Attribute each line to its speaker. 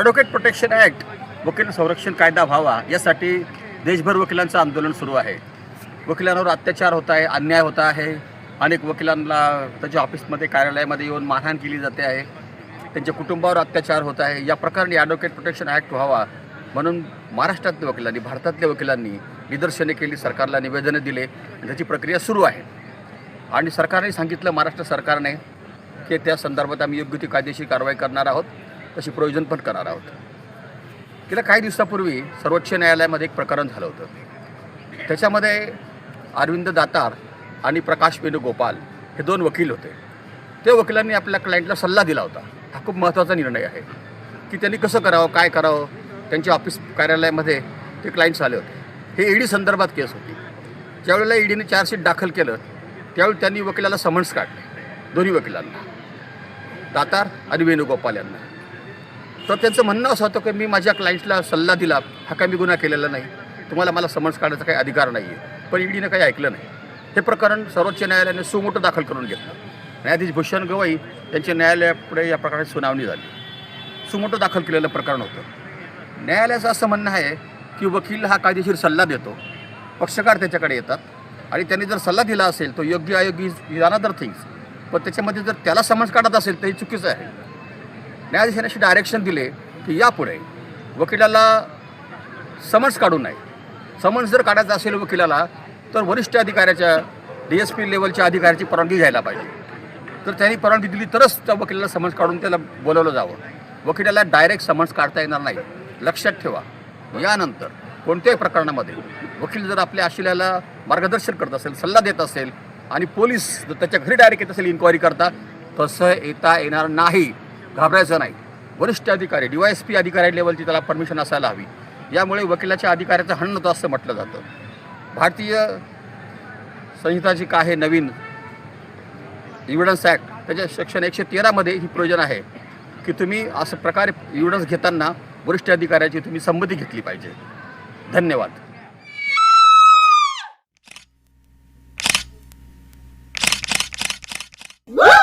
Speaker 1: Advocate protection act वकील संरक्षण कायदा व्हावा यासाठी देशभर वकिलांचं आंदोलन सुरू आहे. वकिलांवर अत्याचार होत आहे अन्याय होत आहे. अनेक वकिलांना त्याच्या ऑफिसमध्ये कार्यालयामध्ये येऊन मारहाण केली जाते आहे. त्यांच्या कुटुंबावर अत्याचार होत आहे. या प्रकरणी ॲडव्होकेट प्रोटेक्शन ॲक्ट व्हावा म्हणून महाराष्ट्रातल्या वकिलांनी भारतातल्या वकिलांनी निदर्शने केली सरकारला निवेदनं दिले आणि त्याची प्रक्रिया सुरू आहे. आणि सरकारने सांगितलं महाराष्ट्र सरकारने की त्या संदर्भात आम्ही योग्य ती कायदेशीर कारवाई करणार आहोत. तशी प्रोविजन पण करणार आहोत. गेल्या काही दिवसापूर्वी सर्वोच्च न्यायालयामध्ये एक प्रकरण झालं होतं. त्याच्यामध्ये अरविंद दातार आणि प्रकाश वेणुगोपाल हे दोन वकील होते. त्या वकिलांनी आपल्या क्लायंटला सल्ला दिला होता. हा खूप महत्त्वाचा निर्णय आहे की त्यांनी कसं करावं काय करावं? त्यांच्या ऑफिस कार्यालयामध्ये ते क्लायंट्स आले होते. हे ईडी संदर्भात केस होती. ज्यावेळेला ईडीने चार्जशीट दाखल केलं त्यावेळी त्यांनी वकिलाला समन्स काढले. दोन्ही वकिलांना. दातार आणि वेणुगोपाल यांना. तर त्यांचं म्हणणं असं होतं की मी माझ्या क्लायंटला सल्ला दिला हा काय मी गुन्हा केलेला नाही. तुम्हाला मला समन्स काढायचा काही अधिकार नाही आहे पण ईडीनं काही ऐकलं नाही. हे प्रकरण सर्वोच्च न्यायालयाने सुमोटं दाखल करून घेतलं. न्यायाधीश भूषण गवई यांच्या न्यायालयापुढे या प्रकरणाची सुनावणी झाली. सुमोटं दाखल केलेलं प्रकरण होतं. न्यायालयाचं असं म्हणणं आहे की वकील हा कायदेशीर सल्ला देतो. पक्षकार त्याच्याकडे येतात. आणि त्यांनी जर सल्ला दिला असेल तो योग्य अयोग्य इज अनदर थिंग्स पण त्याच्यामध्ये जर त्याला समज काढत असेल तर हे चुकीचं आहे. न्यायाधीशाने असे डायरेक्शन दिले की यापुढे वकिलाला समन्स काढू नये. समन्स जर काढायचा असेल वकिलाला तर वरिष्ठ अधिकाऱ्याच्या डी एस पी लेवलच्या अधिकाऱ्याची परवानगी घ्यायला पाहिजे. तर त्यांनी परवानगी दिली तरच त्या वकिलाला समन्स काढून त्याला बोलवलं जावं. वकिलाला डायरेक्ट समन्स काढता येणार नाही. लक्षात ठेवा. यानंतर कोणत्याही प्रकरणामध्ये वकील जर आपल्या आशिल्याला मार्गदर्शन करत असेल सल्ला देत असेल आणि पोलीस जर त्याच्या घरी डायरेक्ट येत असेल इन्क्वायरी करता तसं येता येणार नाही. घाबरायचं नाही. वरिष्ठ अधिकारी डी वाय एस पी अधिकारी लेवलची त्याला परमिशन असायला हवी. यामुळे वकिलाच्या अधिकाऱ्याचं हण होतं असं म्हटलं जातं. भारतीय संहिता जी काय आहे नवीन इव्हिडन्स ॲक्ट त्याच्या सेक्शन एकशे तेरामध्ये ही प्रयोजन आहे की तुम्ही असं प्रकारे इव्हिडन्स घेताना वरिष्ठ अधिकाऱ्याची तुम्ही संमती घेतली पाहिजे. धन्यवाद.
Speaker 2: Woo!